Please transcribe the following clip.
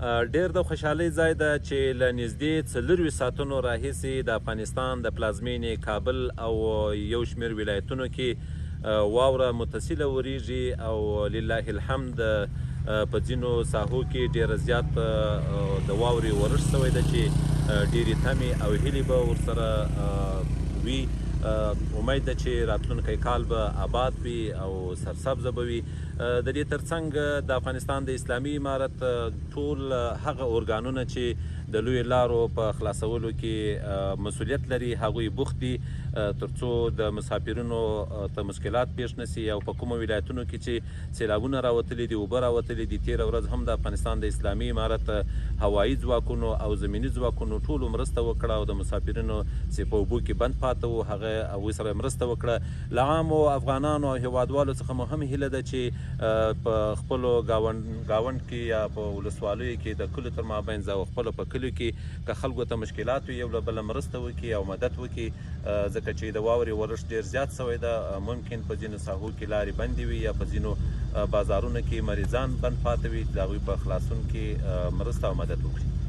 ډیر د خوشحالۍ ځای ده چې له نږدې څلروي ساعتونو راهیسې د افغانستان د پلازمینې کابل او یو شمېر ولایتونو کې واوره متصله وریږي او لله الحمد په ځینو ساحو کې ډیره زیات د واورې ورش شوی ده چې ډیرې تمې او هیلې به ورسره وي امید ده چې راتلونکی کال به آباد وي او سرسبزه به وي. د دې ترڅنګ د افغانستان د اسلامي امارت ټول هغه ارګانونه چې د لوی لارو په خلاصولو کې مسولیت لري هغوی بوخت دي ترڅو د مسافرینو ته مشکلات پیښ نشي او په کومو ولایتونو کې چې سیلابونه راوتلي دي اوبه راوتلي دي تیره ورځ هم د افغانستان د اسلامي امارت هوایي ځواکونو او زمینی ځواکونو ټولو مرسته وکړه او د مسافرینو چې په اوبو کې بند پاته وو هغه هغوی سره مرسته وکړه. له عامو افغانانو او هیوادوالو څخه مو هم هیله ده چې په خپلو گاوند گاوند کې یا په ولسوالیو کې د کلو تر مابین ځای خپل په کلیو کې که خلکو ته مشکلات وي یو له بله مرسته وکړي او مدد وکړي. ځکه چې د واورې ورش ډیر زیات شوی ده ممکن په ځینو ساحو کې لارې بندې وي یا په ځینو بازارونو کې مریضان بند پاتې وي. د هغوی په خلاصون کې مرسته او مدد وکړي